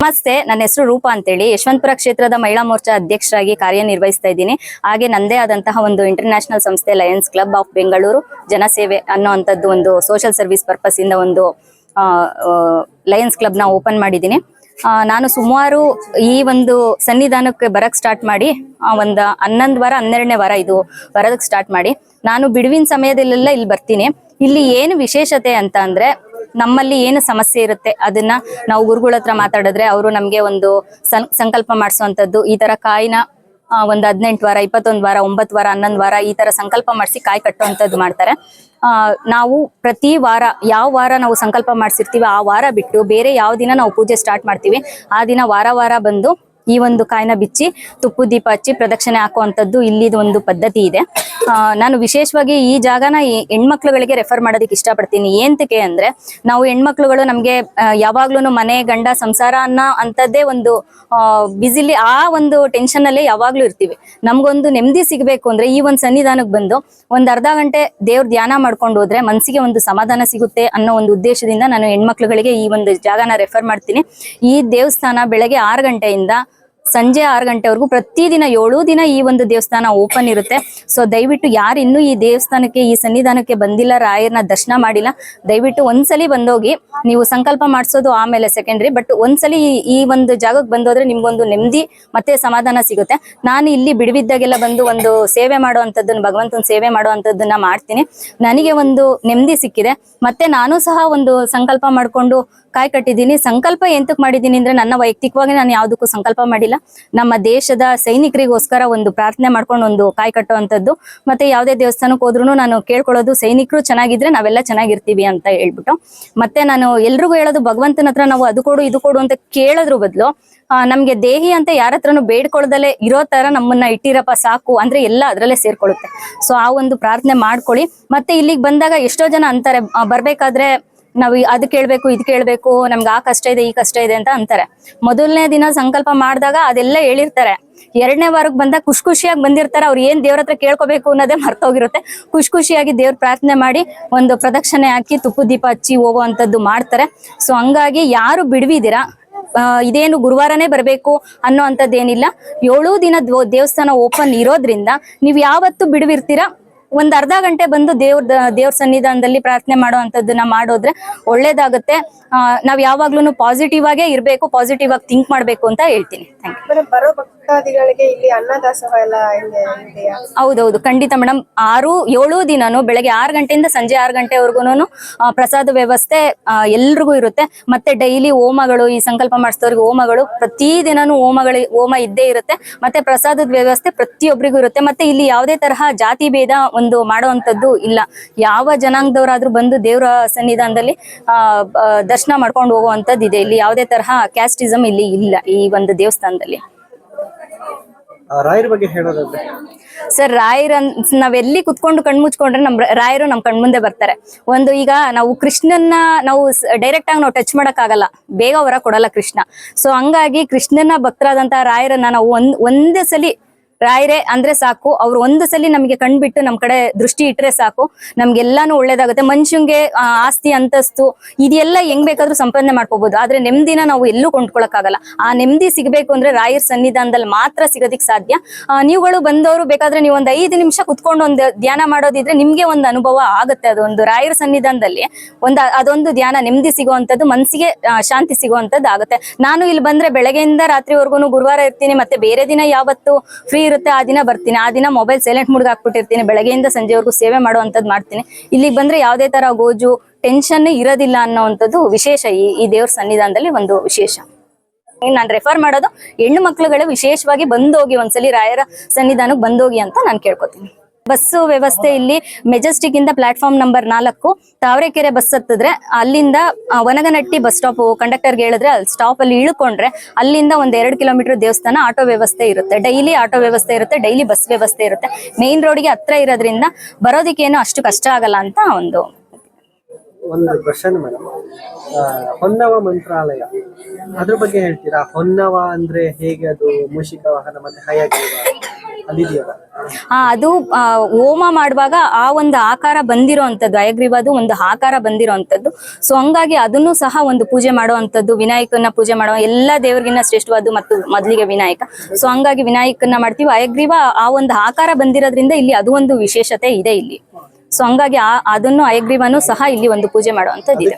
ನಮಸ್ತೆ, ನನ್ನ ಹೆಸರು ರೂಪಾ ಅಂತೇಳಿ. ಯಶವಂತಪುರ ಕ್ಷೇತ್ರದ ಮಹಿಳಾ ಮೋರ್ಚಾ ಅಧ್ಯಕ್ಷರಾಗಿ ಕಾರ್ಯನಿರ್ವಹಿಸ್ತಾ ಇದ್ದೀನಿ. ಹಾಗೆ ನಂದೇ ಆದಂತಹ ಒಂದು ಇಂಟರ್ನ್ಯಾಷನಲ್ ಸಂಸ್ಥೆ ಲಯನ್ಸ್ ಕ್ಲಬ್ ಆಫ್ ಬೆಂಗಳೂರು ಜನಸೇವೆ ಅನ್ನೋವಂಥದ್ದು ಒಂದು ಸೋಷಿಯಲ್ ಸರ್ವಿಸ್ ಪರ್ಪಸ್ ಇಂದ ಒಂದು ಲಯನ್ಸ್ ಕ್ಲಬ್ನ ಓಪನ್ ಮಾಡಿದ್ದೀನಿ. ನಾನು ಸುಮಾರು ಈ ಒಂದು ಸನ್ನಿಧಾನಕ್ಕೆ ಬರಕ್ ಸ್ಟಾರ್ಟ್ ಮಾಡಿ ಒಂದು ಹನ್ನೊಂದು ವಾರ, ಹನ್ನೆರಡನೇ ವಾರ ಇದು ಬರೋದಕ್ಕೆ ಸ್ಟಾರ್ಟ್ ಮಾಡಿ. ನಾನು ಬಿಡುವಿನ ಸಮಯದಲ್ಲೆಲ್ಲ ಇಲ್ಲಿ ಬರ್ತೀನಿ. ಇಲ್ಲಿ ಏನು ವಿಶೇಷತೆ ಅಂತ ಅಂದ್ರೆ, ನಮ್ಮಲ್ಲಿ ಏನು ಸಮಸ್ಯೆ ಇರುತ್ತೆ, ಅದನ್ನ ನಾವು ಗುರುಗಳ ಹತ್ರ ಮಾತಾಡಿದ್ರೆ ಅವರು ನಮ್ಗೆ ಒಂದು ಸಂಕಲ್ಪ ಮಾಡಿಸುವಂತದ್ದು ಈ ತರ ಕಾಯಿನ ಒಂದು ಹದಿನೆಂಟು ವಾರ ಇಪ್ಪತ್ತೊಂದು ವಾರ ಒಂಬತ್ತು ವಾರ ಹನ್ನೊಂದು ವಾರ ಈ ತರ ಸಂಕಲ್ಪ ಮಾಡಿಸಿ ಕಾಯಿ ಕಟ್ಟುವಂಥದ್ದು ಮಾಡ್ತಾರೆ. ಆ, ನಾವು ಪ್ರತಿ ವಾರ ಯಾವ ವಾರ ನಾವು ಸಂಕಲ್ಪ ಮಾಡಿಸಿರ್ತೀವಿ ಆ ವಾರ ಬಿಟ್ಟು ಬೇರೆ ಯಾವ ದಿನ ನಾವು ಪೂಜೆ ಸ್ಟಾರ್ಟ್ ಮಾಡ್ತೀವಿ. ಆ ದಿನ ವಾರ ವಾರ ಬಂದು ಈ ಒಂದು ಕಾಯಿನ ಬಿಚ್ಚಿ ತುಪ್ಪು ದೀಪ ಹಚ್ಚಿ ಪ್ರದಕ್ಷಿಣೆ ಹಾಕುವಂಥದ್ದು ಇಲ್ಲಿದು ಒಂದು ಪದ್ಧತಿ ಇದೆ. ನಾನು ವಿಶೇಷವಾಗಿ ಈ ಜಾಗನ ಹೆಣ್ಮಕ್ಳುಗಳಿಗೆ ರೆಫರ್ ಮಾಡೋದಕ್ಕೆ ಇಷ್ಟಪಡ್ತೀನಿ. ಏಂತಕ್ಕೆ ಅಂದ್ರೆ, ನಾವು ಹೆಣ್ಮಕ್ಳುಗಳು ನಮ್ಗೆ ಯಾವಾಗ್ಲೂ ಮನೆ, ಗಂಡ, ಸಂಸಾರ ಅನ್ನೋ ಅಂತದ್ದೇ ಒಂದು ಬಿಸಿಲಿ ಆ ಒಂದು ಟೆನ್ಷನ್ ಅಲ್ಲೇ ಯಾವಾಗ್ಲೂ ಇರ್ತೀವಿ. ನಮ್ಗೊಂದು ನೆಮ್ಮದಿ ಸಿಗಬೇಕು ಅಂದ್ರೆ ಈ ಒಂದು ಸನ್ನಿಧಾನಕ್ಕೆ ಬಂದು ಒಂದ್ ಅರ್ಧ ಗಂಟೆ ದೇವ್ರ ಧ್ಯಾನ ಮಾಡ್ಕೊಂಡು ಹೋದ್ರೆ ಮನಸ್ಸಿಗೆ ಒಂದು ಸಮಾಧಾನ ಸಿಗುತ್ತೆ ಅನ್ನೋ ಒಂದು ಉದ್ದೇಶದಿಂದ ನಾನು ಹೆಣ್ಮಕ್ಳುಗಳಿಗೆ ಈ ಒಂದು ಜಾಗನ ರೆಫರ್ ಮಾಡ್ತೀನಿ. ಈ ದೇವಸ್ಥಾನ ಬೆಳಗ್ಗೆ ಆರು ಗಂಟೆಯಿಂದ ಸಂಜೆ ಆರು ಗಂಟೆವರೆಗೂ ಪ್ರತಿದಿನ ಏಳು ದಿನ ಈ ಒಂದು ದೇವಸ್ಥಾನ ಓಪನ್ ಇರುತ್ತೆ. ಸೊ ದಯವಿಟ್ಟು ಯಾರು ಇನ್ನೂ ಈ ದೇವಸ್ಥಾನಕ್ಕೆ, ಈ ಸನ್ನಿಧಾನಕ್ಕೆ ಬಂದಿಲ್ಲ ರಾಯರ್ನ ದರ್ಶನ ಮಾಡಿಲ್ಲ, ದಯವಿಟ್ಟು ಒಂದ್ಸಲಿ ಬಂದೋಗಿ ನೀವು ಸಂಕಲ್ಪ ಮಾಡಿಸೋದು ಆಮೇಲೆ ಸೆಕೆಂಡ್ರಿ ಬಟ್ ಒಂದ್ಸಲಿ ಈ- ಒಂದು ಜಾಗಕ್ಕೆ ಬಂದೋದ್ರೆ ನಿಮ್ಗೊಂದು ನೆಮ್ಮದಿ ಮತ್ತೆ ಸಮಾಧಾನ ಸಿಗುತ್ತೆ. ನಾನು ಇಲ್ಲಿ ಬಿಡುವಿದ್ದಾಗೆಲ್ಲ ಬಂದು ಒಂದು ಸೇವೆ ಮಾಡುವಂಥದ್ದನ್ನು, ಭಗವಂತನ ಸೇವೆ ಮಾಡುವಂಥದ್ದನ್ನ ಮಾಡ್ತೀನಿ. ನನಗೆ ಒಂದು ನೆಮ್ಮದಿ ಸಿಕ್ಕಿದೆ. ಮತ್ತೆ ನಾನು ಸಹ ಒಂದು ಸಂಕಲ್ಪ ಮಾಡ್ಕೊಂಡು ಕಾಯಿ ಕಟ್ಟಿದ್ದೀನಿ. ಸಂಕಲ್ಪ ಎಂತಕ್ ಮಾಡಿದ್ದೀನಿ ಅಂದ್ರೆ ನನ್ನ ವೈಯಕ್ತಿಕವಾಗಿ ನಾನು ಯಾವುದಕ್ಕೂ ಸಂಕಲ್ಪ ಮಾಡಿಲ್ಲ. ನಮ್ಮ ದೇಶದ ಸೈನಿಕರಿಗೋಸ್ಕರ ಒಂದು ಪ್ರಾರ್ಥನೆ ಮಾಡ್ಕೊಂಡು ಒಂದು ಕಾಯಿ ಕಟ್ಟುವಂಥದ್ದು. ಮತ್ತೆ ಯಾವುದೇ ದೇವಸ್ಥಾನಕ್ಕೆ ಹೋದ್ರೂ ನಾನು ಕೇಳ್ಕೊಳ್ಳೋದು, ಸೈನಿಕರು ಚೆನ್ನಾಗಿದ್ರೆ ನಾವೆಲ್ಲ ಚೆನ್ನಾಗಿರ್ತೀವಿ ಅಂತ ಹೇಳ್ಬಿಟ್ಟು. ಮತ್ತೆ ನಾನು ಎಲ್ರಿಗೂ ಹೇಳೋದು, ಭಗವಂತನ ಹತ್ರ ನಾವು ಅದು ಕೊಡು, ಇದು ಕೊಡು ಅಂತ ಕೇಳೋದ್ರ ಬದಲು ನಮ್ಗೆ ದೇಹಿ ಅಂತ ಯಾರ ಹತ್ರನು ಇರೋ ತರ ನಮ್ಮನ್ನ ಇಟ್ಟಿರಪ್ಪ ಸಾಕು ಅಂದ್ರೆ ಎಲ್ಲ ಅದ್ರಲ್ಲೇ ಸೇರ್ಕೊಳ್ಳುತ್ತೆ. ಸೊ ಆ ಒಂದು ಪ್ರಾರ್ಥನೆ ಮಾಡ್ಕೊಳ್ಳಿ. ಮತ್ತೆ ಇಲ್ಲಿಗೆ ಬಂದಾಗ ಎಷ್ಟೋ ಜನ ಅಂತಾರೆ ಬರ್ಬೇಕಾದ್ರೆ ನಾವು ಅದ್ ಕೇಳ್ಬೇಕು, ಇದು ಕೇಳ್ಬೇಕು, ನಮ್ಗೆ ಆ ಕಷ್ಟ ಇದೆ, ಈ ಕಷ್ಟ ಇದೆ ಅಂತ ಅಂತಾರೆ. ಮೊದಲನೇ ದಿನ ಸಂಕಲ್ಪ ಮಾಡಿದಾಗ ಅದೆಲ್ಲ ಹೇಳಿರ್ತಾರೆ. ಎರಡನೇ ವಾರಕ್ಕೆ ಬಂದಾಗ ಖುಷಿ ಖುಷಿಯಾಗಿ ಬಂದಿರ್ತಾರೆ, ಅವ್ರು ಏನ್ ದೇವ್ರ ಹತ್ರ ಕೇಳ್ಕೊಬೇಕು ಅನ್ನೋದೇ ಮರ್ತೋಗಿರುತ್ತೆ. ಖುಷಿ ಖುಷಿಯಾಗಿ ದೇವ್ರ ಪ್ರಾರ್ಥನೆ ಮಾಡಿ ಒಂದು ಪ್ರದಕ್ಷಿಣೆ ಹಾಕಿ ತುಪ್ಪು ದೀಪ ಹಚ್ಚಿ ಹೋಗುವಂಥದ್ದು ಮಾಡ್ತಾರೆ. ಸೊ ಹಂಗಾಗಿ ಯಾರು ಬಿಡ್ವಿದ್ದೀರಾ? ಇದೇನು ಗುರುವಾರನೇ ಬರಬೇಕು ಅನ್ನೋ ಅಂಥದ್ದೇನಿಲ್ಲ. ಏಳು ದಿನ ದೇವಸ್ಥಾನ ಓಪನ್ ಇರೋದ್ರಿಂದ ನೀವು ಯಾವತ್ತು ಬಿಡುವಿರ್ತೀರಾ? ಒಂದ್ ಅರ್ಧ ಗಂಟೆ ಬಂದು ದೇವ್ರ ದೇವ್ರ ಸನ್ನಿಧಾನದಲ್ಲಿ ಪ್ರಾರ್ಥನೆ ಮಾಡೋ ಅಂತದನ್ನ ಮಾಡೋದ್ರೆ ಒಳ್ಳೇದಾಗುತ್ತೆ. ಆ, ನಾವ್ ಯಾವಾಗ್ಲೂ ಪಾಸಿಟಿವ್ ಆಗೇ ಇರ್ಬೇಕು ಪಾಸಿಟಿವ್ ಆಗಿ ಥಿಂಕ್ ಮಾಡ್ಬೇಕು ಅಂತ ಹೇಳ್ತೀನಿ. ಬರೋ ಭಕ್ತಾದಿಗಳಿಗೆ ಇಲ್ಲಿ ಅನ್ನದಾಸೋಹ ಎಲ್ಲ ಹೌದೌದು ಖಂಡಿತ ಮೇಡಮ್. ಆರು ಏಳು ದಿನನು ಬೆಳಗ್ಗೆ ಆರು ಗಂಟೆಯಿಂದ ಸಂಜೆ ಆರು ಗಂಟೆವರೆಗೂ ಪ್ರಸಾದ ವ್ಯವಸ್ಥೆ ಎಲ್ರಿಗೂ ಇರುತ್ತೆ. ಮತ್ತೆ ಡೈಲಿ ಹೋಮಗಳು ಈ ಸಂಕಲ್ಪ ಮಾಡಿಸಿದವ್ರಿಗೆ ಹೋಮಗಳು ಪ್ರತಿ ದಿನಾನು ಹೋಮಗಳು ಹೋಮ ಇದ್ದೇ ಇರುತ್ತೆ. ಮತ್ತೆ ಪ್ರಸಾದದ ವ್ಯವಸ್ಥೆ ಪ್ರತಿಯೊಬ್ಬರಿಗೂ ಇರುತ್ತೆ. ಮತ್ತೆ ಇಲ್ಲಿ ಯಾವುದೇ ತರಹ ಜಾತಿ ಭೇದ ಒಂದು ಮಾಡುವಂತದ್ದು ಇಲ್ಲ. ಯಾವ ಜನಾಂಗದವರಾದ್ರೂ ಬಂದು ದೇವರ ಸನ್ನಿಧಾನದಲ್ಲಿ ಆ, ದರ್ಶನ ಮಾಡ್ಕೊಂಡು ಹೋಗುವಂತದ್ದು ಇದೆ. ಇಲ್ಲಿ ಯಾವುದೇ ತರಹ ಕ್ಯಾಸ್ಟಿಸಮ್ ಇಲ್ಲಿ ಇಲ್ಲ ಈ ಒಂದು ದೇವಸ್ಥಾನದಲ್ಲಿ. ರಾಯರ ಬಗ್ಗೆ ಹೇಳೋದಾದ್ರೆ? ಸರ್ ರಾಯರ್ ನಾವೆಲ್ಲಿ ಕುತ್ಕೊಂಡು ಕಣ್ಮುಚ್ಕೊಂಡ್ರೆ ನಮ್ ರ- ರಾಯರು ನಮ್ ಕಣ್ ಮುಂದೆ ಬರ್ತಾರೆ. ಒಂದು ಈಗ ನಾವು ಕೃಷ್ಣನ್ನ ನಾವು ಡೈರೆಕ್ಟ್ ಆಗಿ ನಾವು ಟಚ್ ಮಾಡಕ್ ಆಗಲ್ಲ ಬೇಗ ಹೊರ ಕೊಡಲ್ಲ ಕೃಷ್ಣ. ಸೊ ಹಂಗಾಗಿ ಕೃಷ್ಣನ ಭಕ್ತರಾದಂತಹ ರಾಯರನ್ನ ನಾವು ಒಂದ್ ಒಂದೇ ಸಲಿ ರಾಯರೇ ಅಂದ್ರೆ ಸಾಕು. ಅವ್ರು ಒಂದು ಸಲಿ ನಮಗೆ ಕಣ್ಬಿಟ್ಟು ನಮ್ ಕಡೆ ದೃಷ್ಟಿ ಇಟ್ರೆ ಸಾಕು. ನಮ್ಗೆಲ್ಲಾನು ಒಳ್ಳೇದಾಗುತ್ತೆ. ಮನುಷ್ಯಂಗೆ ಆಸ್ತಿ, ಅಂತಸ್ತು ಇದೆಲ್ಲ ಹೆಂಗ್ ಬೇಕಾದ್ರೂ ಸಂಪಾದನೆ ಮಾಡ್ಕೋಬಹುದು ಆದ್ರೆ ನೆಮ್ಮದಿನ ನಾವು ಎಲ್ಲೂ ಕೊಂಡ್ಕೊಳಕ್ಕಾಗಲ್ಲ. ಆ ನೆಮ್ಮದಿ ಸಿಗಬೇಕು ಅಂದ್ರೆ ರಾಯರ್ ಸನ್ನಿಧಾನದಲ್ಲಿ ಮಾತ್ರ ಸಿಗೋದಿಕ್ ಸಾಧ್ಯ. ನೀವುಗಳು ಬಂದವರು ಬೇಕಾದ್ರೆ ನೀವು ಒಂದ್ ಐದು ನಿಮಿಷ ಕುತ್ಕೊಂಡು ಒಂದು ಧ್ಯಾನ ಮಾಡೋದಿದ್ರೆ ನಿಮ್ಗೆ ಒಂದು ಅನುಭವ ಆಗುತ್ತೆ. ಅದೊಂದು ರಾಯರ ಸನ್ನಿಧಾನದಲ್ಲಿ ಒಂದು, ಅದೊಂದು ಧ್ಯಾನ ನೆಮ್ಮದಿ ಸಿಗುವಂತದ್ದು ಮನಸ್ಸಿಗೆ ಶಾಂತಿ ಸಿಗುವಂತದ್ದು ಆಗುತ್ತೆ ನಾನು ಇಲ್ಲಿ ಬಂದ್ರೆ ಬೆಳಗ್ಗೆಯಿಂದ ರಾತ್ರಿವರೆಗೂ ಗುರುವಾರ ಇರ್ತೀನಿ, ಮತ್ತೆ ಬೇರೆ ದಿನ ಯಾವತ್ತು ಫ್ರೀ ಇರುತ್ತೆ, ಆ ದಿನ ಬರ್ತೀನಿ. ಆ ದಿನ ಮೊಬೈಲ್ ಸೈಲೆಂಟ್ ಮುಡ್ಗ ಹಾಕ್ಬಿಟ್ಟಿರ್ತೀನಿ. ಬೆಳಗ್ಗೆಯಿಂದ ಸಂಜೆವರೆಗೂ ಸೇವೆ ಮಾಡುವಂತದ್ದು ಮಾಡ್ತೀನಿ. ಇಲ್ಲಿಗೆ ಬಂದ್ರೆ ಯಾವುದೇ ತರ ಗೋಜು ಟೆನ್ಷನ್ ಇರೋದಿಲ್ಲ ಅನ್ನೋವಂಥದ್ದು ವಿಶೇಷ ಈ ಈ ದೇವ್ರ ಸನ್ನಿಧಾನದಲ್ಲಿ ಒಂದು ವಿಶೇಷ. ನಾನು ರೆಫರ್ ಮಾಡೋದು ಹೆಣ್ಣು ಮಕ್ಕಳುಗಳು ವಿಶೇಷವಾಗಿ ಬಂದೋಗಿ ಒಂದ್ಸಲಿ ರಾಯರ ಸನ್ನಿಧಾನಕ್ಕೆ ಬಂದೋಗಿ ಅಂತ ನಾನು ಕೇಳ್ಕೊತೀನಿ. ಬಸ್ಸು ವ್ಯವಸ್ಥೆ ಇಲ್ಲಿ ಮೆಜೆಸ್ಟಿಕ್ ಇಂದ ಪ್ಲಾಟ್ಫಾರ್ಮ್ ನಂಬರ್ ನಾಲ್ಕು. ತಾವರೆಕೆರೆ ಬಸ್ ಹತ್ತಿದ್ರೆ ಅಲ್ಲಿಂದ ವನಗನಟ್ಟಿ ಬಸ್ ಸ್ಟಾಪ್ ಕಂಡಕ್ಟರ್ಗೆ ಹೇಳಿದ್ರೆ ಅಲ್ಲಿ ಸ್ಟಾಪ್ ಅಲ್ಲಿ ಇಳ್ಕೊಂಡ್ರೆ ಅಲ್ಲಿಂದ ಒಂದ್ ಎರಡು ಕಿಲೋಮೀಟರ್ ದೇವಸ್ಥಾನ ಆಟೋ ವ್ಯವಸ್ಥೆ ಇರುತ್ತೆ. ಡೈಲಿ ಆಟೋ ವ್ಯವಸ್ಥೆ ಇರುತ್ತೆ ಡೈಲಿ ಬಸ್ ವ್ಯವಸ್ಥೆ ಇರುತ್ತೆ. ಮೇನ್ ರೋಡ್ಗೆ ಹತ್ರ ಇರೋದ್ರಿಂದ ಬರೋದಕ್ಕೇನು ಅಷ್ಟು ಕಷ್ಟ ಆಗಲ್ಲ ಅಂತ ಒಂದು ಒಂದು ಕ್ವಶನ್ ಮೇಡಮ್. ಹೊನ್ನವ ಮಂತ್ರಾಲಯ. ಅದ್ರ ಬಗ್ಗೆ ಹೇಳ್ತೀರಾ? ಹೊನ್ನವ ಅಂದ್ರೆ ಹೇಗೆ? ಅದು ಮೂಷಿಕ ವಾಹನ ಮತ್ತೆ ಹಯಾಗಿರುವ ಅಲ್ಲಿದೆಯಲ್ಲ ಆ, ಅದು ಹೋಮ ಮಾಡುವಾಗ ಆ ಒಂದು ಆಕಾರ ಬಂದಿರೋಂಥದ್ದು ಅಯಗ್ರೀವದು ಒಂದು ಆಕಾರ ಬಂದಿರೋಂಥದ್ದು. ಸೊ ಹಂಗಾಗಿ ಅದನ್ನು ಸಹ ಒಂದು ಪೂಜೆ ಮಾಡುವಂತದ್ದು ವಿನಾಯಕನ ಪೂಜೆ ಮಾಡುವ ಎಲ್ಲ ದೇವರಿಗಿನ್ನ ಶ್ರೇಷ್ಠವಾದ ಮತ್ತು ಮೊದಲಿಗೆ ವಿನಾಯಕ. ಸೊ ಹಂಗಾಗಿ ವಿನಾಯಕನ ಮಾಡ್ತೀವಿ. ಅಯಗ್ರೀವ ಆ ಒಂದು ಆಕಾರ ಬಂದಿರೋದ್ರಿಂದ ಇಲ್ಲಿ ಅದು ಒಂದು ವಿಶೇಷತೆ ಇದೆ ಇಲ್ಲಿ. ಸೊ ಹಂಗಾಗಿ ಆ ಅದನ್ನು ಅಯಗ್ರೀವನ್ನು ಸಹ ಇಲ್ಲಿ ಒಂದು ಪೂಜೆ ಮಾಡುವಂತದ್ದು ಇದೆ.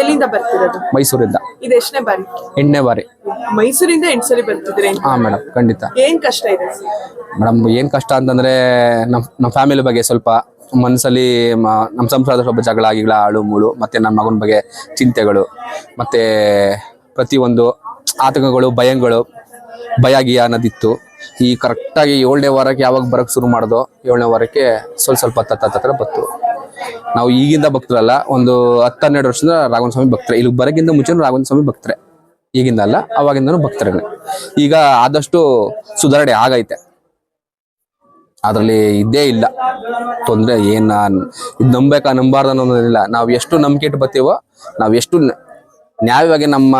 ಎಲ್ಲಿಂದ ಬರ್ತಿರೋದು ಮೈಸೂರಿಂದ. ಇದು ಎಷ್ಟನೇ ಬಾರಿ? ಎಂಟನೇ ಬಾರಿ. ಮೈಸೂರಿಂದ ಎಂಟು ಸರಿ ಬರ್ತಿದ್ರೆ ಹಾ ಮೇಡಮ್ ಖಂಡಿತ. ಏನ್ ಕಷ್ಟ ಇದೆ? ಮೇಡಮ್ ಏನ್ ಕಷ್ಟ ಅಂತಂದ್ರೆ ನಮ್ ನಮ್ಮ ಫ್ಯಾಮಿಲಿ ಬಗ್ಗೆ ಸ್ವಲ್ಪ ಮನಸ್ಸಲ್ಲಿ ನಮ್ಮ ಸಂಸಾರದ ಸ್ವಲ್ಪ ಜಗಳ ಗಿಗಳ ಆಳು ಮೂಳು ಮತ್ತೆ ನನ್ನ ಮಗನ ಬಗ್ಗೆ ಚಿಂತೆಗಳು ಮತ್ತೆ ಪ್ರತಿಯೊಂದು ಆತಂಕಗಳು ಭಯಗಳು ಭಯ ಗಿಯ ಅನ್ನೋದಿತ್ತು. ಈ ಕರೆಕ್ಟಾಗಿ ಏಳನೇ ವಾರಕ್ಕೆ ಯಾವಾಗ ಬರಕ್ ಶುರು ಮಾಡ್ದೋ ಏಳನೇ ವಾರಕ್ಕೆ ಸ್ವಲ್ಪ ಸ್ವಲ್ಪ ಹತ್ತ ಹತ್ರ ಬತ್ತು. ನಾವು ಈಗಿಂದ ಭಕ್ತರಲ್ಲ, ಒಂದು ಹತ್ತು ಹನ್ನೆರಡು ವರ್ಷದಿಂದ ರಾಘವನ ಸ್ವಾಮಿ ಭಕ್ತರೆ. ಇಲ್ಲಿ ಬರೋಕ್ಕಿಂತ ಮುಂಚೆ ರಾಘವನ ಸ್ವಾಮಿ ಭಕ್ತರೆ. ಈಗಿಂದ ಅಲ್ಲ, ಅವಾಗಿಂದನೂ ಭಕ್ತರೇನೆ. ಈಗ ಆದಷ್ಟು ಸುಧಾರಣೆ ಆಗೈತೆ. ಅದರಲ್ಲಿ ಇದ್ದೇ ಇಲ್ಲ. ತೊಂದರೆ ಏನ, ಇದು ನಂಬೇಕಾ ನಂಬಾರ್ದು ಅನ್ನೋದಿಲ್ಲ ನಾವು ಎಷ್ಟು ನಂಬಿಕೆ ಇಟ್ಟು ಬರ್ತೀವೋ, ನಾವು ಎಷ್ಟು ನ್ಯಾಯವಾಗಿ ನಮ್ಮ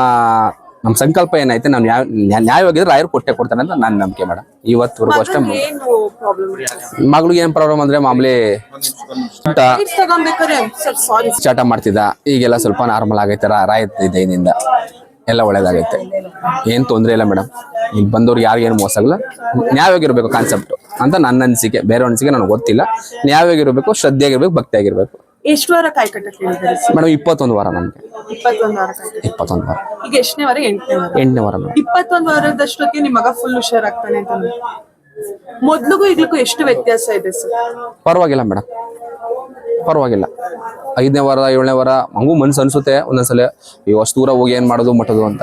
ನಮ್ಮ ಸಂಕಲ್ಪ ಏನೈತೆ ನಾವು ನ್ಯಾಯ ನ್ಯಾ- ನ್ಯಾಯವಾಗಿದ್ರೆ ರಾಯರು ಕೊಟ್ಟೆ ಕೊಡ್ತಾನೆ ಅಂತ ನನ್ನ ನಂಬಿಕೆ ಮೇಡಮ್ ಇವತ್ತುವರೆಗೂ ಅಷ್ಟೇ ಮಗಳಿಗೆ ಏನ್ ಪ್ರಾಬ್ಲಮ್ ಅಂದ್ರೆ ಮಾಮೂಲಿ ಚಾಟ ಮಾಡ್ತಿದ್ದ ಈಗೆಲ್ಲ ಸ್ವಲ್ಪ ನಾರ್ಮಲ್ ಆಗೈತೆ ರಾಯ್ ಎಲ್ಲ ಒಳ್ಳೇದಾಗೈತೆ. ಏನ್ ತೊಂದರೆ ಇಲ್ಲ ಮೇಡಮ್ ಇಲ್ಲಿ ಬಂದವ್ರಿಗೆ ಯಾರಿಗೇನು ಮೋಸ ಆಗಲ್ಲ. ನ್ಯಾಯವಾಗಿರ್ಬೇಕು ಕಾನ್ಸೆಪ್ಟ್ ಅಂತ ನನ್ನ ಅನಿಸಿಕೆ. ಬೇರೆ ಅನಿಸಿಕೆ ನನಗೆ ಗೊತ್ತಿಲ್ಲ. ನ್ಯಾಯವಾಗಿರ್ಬೇಕು ಶ್ರದ್ಧೆಯಾಗಿರ್ಬೇಕು ಭಕ್ತಿಯಾಗಿರ್ಬೇಕು. ಎಷ್ಟು ವಾರ ಕಾಯಿ ಕಟ್ಟಕ್ಕೆ ಹೇಳಿದ್ದಾರೆ ಸರ್ ಮೇಡಮ್ ಇಪ್ಪತ್ತೊಂದು ವಾರ ನಮಗೆ. ಇಪ್ಪತ್ತೊಂದು ವಾರ ಕಾಯಿ ಕಟ್ಟಕ್ಕೆ. ಇಪ್ಪತ್ತೊಂದು ವಾರ. ಈಗ ಎಷ್ಟನೇ ವಾರ ಎಂಟನೇ ವಾರ? ಎಂಟನೇ ವಾರ ಮೇಡಮ್. ಇಪ್ಪತ್ತೊಂದು ವಾರದಷ್ಟೊತ್ತಿಗೆ ನಿಮ್ಮ ಮಗ ಫುಲ್ ಹುಷಾರಾಗ್ತಾನೆ ಅಂತ. ಮೊದ್ಲಿಗೂ ಎಷ್ಟು ವ್ಯತ್ಯಾಸ ಇದೆ ಸರ್? ಪರವಾಗಿಲ್ಲ ಮೇಡಮ್. ಪರವಾಗಿಲ್ಲ. ಐದನೇ ವಾರ ಏಳನೇ ವಾರ ಹಂಗೂ ಮನ್ಸು ಅನ್ಸುತ್ತೆ ಒಂದೊಂದ್ಸಲ. ಈ ಅಷ್ಟು ದೂರ ಹೋಗಿ ಏನ್ ಮಾಡೋದು ಮಟ್ಟದು ಅಂತ.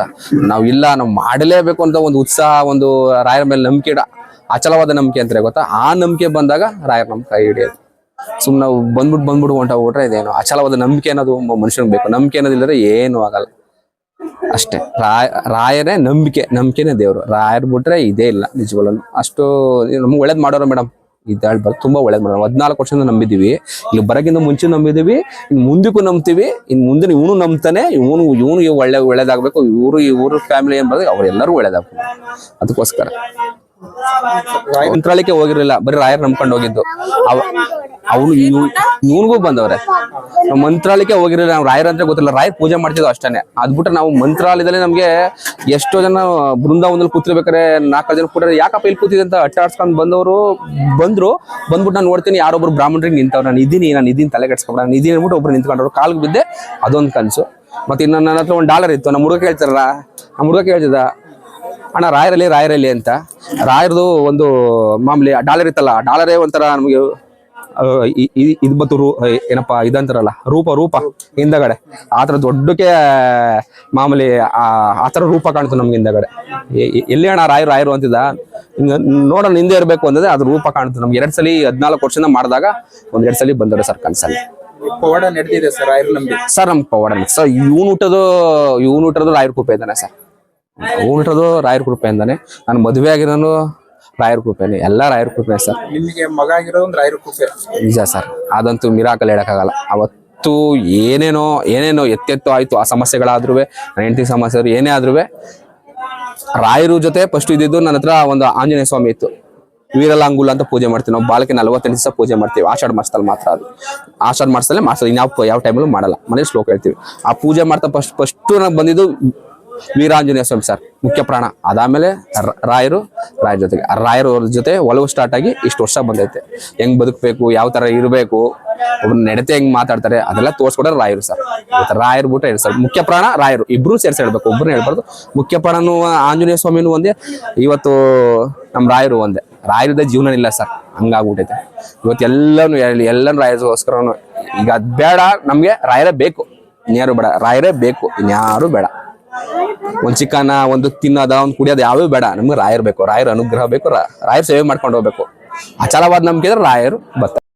ನಾವು ಇಲ್ಲ ನಾವು ಮಾಡಲೇಬೇಕು ಅಂತ ಒಂದು ಉತ್ಸಾಹ ಒಂದು ರಾಯರ ಮೇಲೆ ನಂಬಿಕೆ ಇಡ ಅಚಲವಾದ ನಂಬಿಕೆ ಅಂತಾರೆ ಗೊತ್ತಾ? ಆ ನಂಬಿಕೆ ಬಂದಾಗ ರಾಯರ್ ನಮ್ಮ ಕೈ ಹಿಡಿಯೋದು. ಸುಮ್ಮನೆ ನಾವು ಬಂದ್ಬಿಟ್ಟು ಬಂದ್ಬಿಟ್ಟು ಹೋಗ್ರೆ ಇದೇನು ಅಚಲವಾದ ನಂಬಿಕೆ ಅನ್ನೋದು ಮನುಷ್ಯನಿಗೆ ಬೇಕು. ನಂಬಿಕೆ ಅನ್ನೋದಿಲ್ಲದ್ರೆ ಏನು ಆಗಲ್ಲ. ಅಷ್ಟೇ. ರಾಯ, ರಾಯರೇ ನಂಬಿಕೆ. ನಂಬಿಕೆನೇ ದೇವರು. ರಾಯರ್ ಬಿಟ್ರೆ ಇದೇ ಇಲ್ಲ ನಿಜವಲ್ಲ ಅಷ್ಟು ನಮ್ಗೆ ಒಳ್ಳೇದ್ ಮಾಡೋರು ಮೇಡಮ್. ಇದು ಹೇಳ್ಬಾರ್ದು ತುಂಬಾ ಒಳ್ಳೇದ್ ಮಾಡೋರು. ಹದಿನಾಲ್ಕು ವರ್ಷದಿಂದ ನಂಬಿದೀವಿ. ಇಲ್ಲಿ ಬರೋಕ್ಕಿಂತ ಮುಂಚೆ ನಂಬಿದೀವಿ. ಇನ್ ಮುಂದಕ್ಕೂ ನಂಬ್ತೀವಿ. ಇನ್ ಮುಂದಿನ ಇವನು ನಂಬ್ತಾನೆ. ಇವನು ಇವನು ಒಳ್ಳೆ, ಒಳ್ಳೇದಾಗ್ಬೇಕು. ಇವರು, ಇವ್ರ ಫ್ಯಾಮಿಲಿ ಏನ್ ಬರ್ತದೆ ಅವ್ರೆಲ್ಲರೂ ಒಳ್ಳೇದಾಗ್ಬೇಕು. ಅದಕ್ಕೋಸ್ಕರ. ಮಂತ್ರಾಲಯಕ್ಕೆ ಹೋಗಿರ್ಲಿಲ್ಲ, ಬರೀ ರಾಯರ್ ನಂಬ್ಕೊಂಡು ಹೋಗಿದ್ದು. ಅವನು ಇವನ್ಗೂ ಬಂದವ್ರೆ. ಮಂತ್ರಾಲಯಕ್ಕೆ ಹೋಗಿರಲಿಲ್ಲ, ನಾವು ರಾಯರ್ ಅಂದ್ರೆ ಗೊತ್ತಿಲ್ಲ, ರಾಯರ್ ಪೂಜೆ ಮಾಡ್ತಿದ್ವು ಅಷ್ಟೇ ಅದ್ಬಿಟ್ಟು ನಾವು ಮಂತ್ರಾಲಯದಲ್ಲಿ ನಮ್ಗೆ ಎಷ್ಟೋ ಜನ ಬೃಂದಾವನದಲ್ಲಿ ಕೂತಿರ್ಬೇಕಾರೆ ನಾಲ್ಕು ಜನ ಕೂಡ ಯಾಕಪ್ಪ ಇಲ್ಲಿ ಕೂತಿದೆ ಅಂತ ಅಟ್ಟಾಡ್ಸ್ಕೊಂಡು ಬಂದವರು ಬಂದ್ರು. ಬಂದ್ಬಿಟ್ಟು ನಾನು ನೋಡ್ತೀನಿ, ಯಾರೊಬ್ರು ಬ್ರಾಹ್ಮಣರಿಗೆ ನಿಂತವ್ರು. ನಾನು ಇದೀನಿ ನಾನು ಇದೀನಿ ತಲೆ ಕೆಡ್ಸ್ಕೊಂಡ ನಾನು ಇದೀನಿ ಅಂದ್ಬಿಟ್ಟು ಒಬ್ರು ನಿಂತ್ಕೊಂಡ್ರು ಕಾಲ್ಗೆ ಬಿದ್ದೆ, ಅದೊಂದು ಕನಸು. ಮತ್ತೆ ಇನ್ನು ನನ್ನ ಹತ್ರ ಒಂದು ಡಾಲರ್ ಇತ್ತು. ನಮ್ಮ ಹುಡುಗ ಕೇಳ್ತಾರಲ್ಲ ನಮ್ಮ ಹುಡುಗ ಕೇಳ್ತಿದ್ದ ಅಣ್ಣ ರಾಯರಲ್ಲಿ ರಾಯರಲ್ಲಿ ಅಂತ. ರಾಯರದು ಒಂದು ಮಾಮೂಲಿ ಡಾಲರ್ ಇತ್ತಲ್ಲ ಡಾಲರೇ ಒಂಥರ ನಮಗೆ ಇದು ಬತ್ತು ರೂ ಏನಪ್ಪ ಇದಂತಾರಲ್ಲ ರೂಪ ರೂಪ ಹಿಂದಗಡೆ. ಆ ಥರ ದೊಡ್ಡಕ್ಕೆ ಮಾಮೂಲಿ ಆ ಥರ ರೂಪ ಕಾಣ್ತು ನಮ್ಗೆ ಹಿಂದಗಡೆ. ಎಲ್ಲಿ ಅಣ್ಣ ರಾಯರು ರಾಯರು ಅಂತಿದ್ದ? ನೋಡೋಣ ಹಿಂದೆ ಇರಬೇಕು ಅಂದರೆ ಅದು ರೂಪ ಕಾಣ್ತು ನಮ್ಗೆ. ಎರಡು ಸಲ ಹದಿನಾಲ್ಕು ವರ್ಷದಿಂದ ಮಾಡಿದಾಗ ಒಂದ್ ಎರಡ್ ಸಲ ಬಂದವ್ರೆ ಸರ್ ಕನ್ಸಲ್ಲಿ. ಪವಾಡ ನಡೆದಿದೆ ಸರ್ ರಾಯರು ನಮಗೆ ಸರ್ ನಮ್ಗೆ ಪವಾಡ ಸರ್ ಇವನು ಹುಟ್ಟೋದು ಇವನು ಹುಟ್ಟೋದು ರಾಯರ್ ಕೂಪೆ ಇದ್ದಾನೆ ಸರ್. ಹುಟ್ಟೋದು ರಾಯರ ಕೃಪೆ ಅಂದಾನೆ ನಾನು ಮದುವೆ ಆಗಿರೋನು ರಾಯರ ಕೃಪೆನೆ ಎಲ್ಲ ರಾಯರ ಕೃಪೆ ಸರ್. ನಿಮಗೆ ಮಗ ಆಗಿರೋ ಒಂದು ರಾಯರ ಕೃಪೆ. ನಿಜ ಸರ್ ಅದಂತೂ ಮಿರಾಕಲ್ ಹೇಳಕ್ಕಾಗಲ್ಲ. ಅವತ್ತು ಏನೇನೋ ಏನೇನೋ ಎತ್ತೆತ್ತು ಆಯ್ತು ಆ ಸಮಸ್ಯೆಗಳಾದ್ರೂ ನನ್ನ ಹೆಂಡತಿ ಸಮಸ್ಯೆ ಏನೇ ಆದ್ರೂ ರಾಯರು ಜೊತೆ ಫಸ್ಟ್ ಇದ್ದಿದ್ದು ನನ್ನ ಹತ್ರ ಒಂದು ಆಂಜನೇಯ ಸ್ವಾಮಿ ಇತ್ತು. ವೀರಲಾಂಗುಲ ಅಂತ ಪೂಜೆ ಮಾಡ್ತೀವಿ. ನಾವು ಬಾಳಕ್ಕೆ ನಲ್ವತ್ತೆಂಟು ದಿವಸ ಪೂಜೆ ಮಾಡ್ತೀವಿ. ಆಷಾಢ ಮಾಸದಲ್ಲಿ ಮಾತ್ರ ಅದು. ಆಷಾಢ ಮಾಸದಲ್ಲೇ ಮಾಸ ಇನ್ಯಾವ ಯಾವ ಟೈಮಲ್ಲೂ ಮಾಡಲ್ಲ. ಮನೇಲಿ ಶ್ಲೋಕ ಹೇಳ್ತೀವಿ. ಆ ಪೂಜೆ ಮಾಡ್ತಾ ಫಸ್ಟ್ ಫಸ್ಟ್ ನಾವು ಬಂದಿದ್ದು ವೀರಾಂಜನೇಯ ಸ್ವಾಮಿ ಸರ್, ಮುಖ್ಯ ಪ್ರಾಣ. ಅದಾದ್ಮೇಲೆ ರಾಯರು, ರಾಯರ ಜೊತೆಗೆ, ರಾಯರು ಅವ್ರ ಜೊತೆ ಒಲವು ಸ್ಟಾರ್ಟ್ ಆಗಿ ಇಷ್ಟು ವರ್ಷ ಬಂದೈತೆ. ಹೆಂಗ್ ಬದುಕಬೇಕು, ಯಾವ ತರ ಇರಬೇಕು, ಒಬ್ರು ನಡತೆ ಹೆಂಗ್ ಮಾತಾಡ್ತಾರೆ, ಅದೆಲ್ಲ ತೋರ್ಸ್ಕೊಡೋರು ರಾಯರು ಸರ್. ರಾಯರ್ ಬಿಟ್ರೆ ಹೇಳಿ ಸರ್? ಮುಖ್ಯ ಪ್ರಾಣ ರಾಯರು, ಇಬ್ರು ಸೇರ್ಸಿ ಹೇಳ್ಬೇಕು, ಒಬ್ರು ಹೇಳ್ಬಾರ್ದು. ಮುಖ್ಯ ಪ್ರಾಣನು ಆಂಜನೇಯ ಸ್ವಾಮಿನೂ ಒಂದೇ, ಇವತ್ತು ನಮ್ಮ ರಾಯರು ಒಂದೇ. ರಾಯರದ ಜೀವನ ಇಲ್ಲ ಸರ್, ಹಂಗಾಗ್ಬಿಟ್ಟೈತೆ. ಇವತ್ತು ಎಲ್ಲಾನು ಹೇಳಿ, ಎಲ್ಲನು ರಾಯರಿಗೋಸ್ಕರ ಈಗ ಅದ್ ಬೇಡ, ನಮ್ಗೆ ರಾಯರೇ ಬೇಕು. ಇನ್ಯಾರು ಬೇಡ, ರಾಯರೇ ಬೇಕು, ಇನ್ಯಾರು ಬೇಡ. ಒಂದ್ ಚಿಕನ ಒಂದು ತಿನ್ನೋದ, ಒಂದ್ ಕುಡಿಯೋದ ಯಾವೂ ಬೇಡ. ನಮ್ಗೆ ರಾಯರ್ ಬೇಕು. ರಾಯರ್ ಅನುಗ್ರಹ ಬೇಕು. ರಾಯರ್ ಸೇವೆ ಮಾಡ್ಕೊಂಡು ಹೋಗ್ಬೇಕು. ಅಚಲವಾದ ನಂಬಿಕೆ ಇದ್ರೆ ರಾಯರು ಬರ್ತಾರೆ.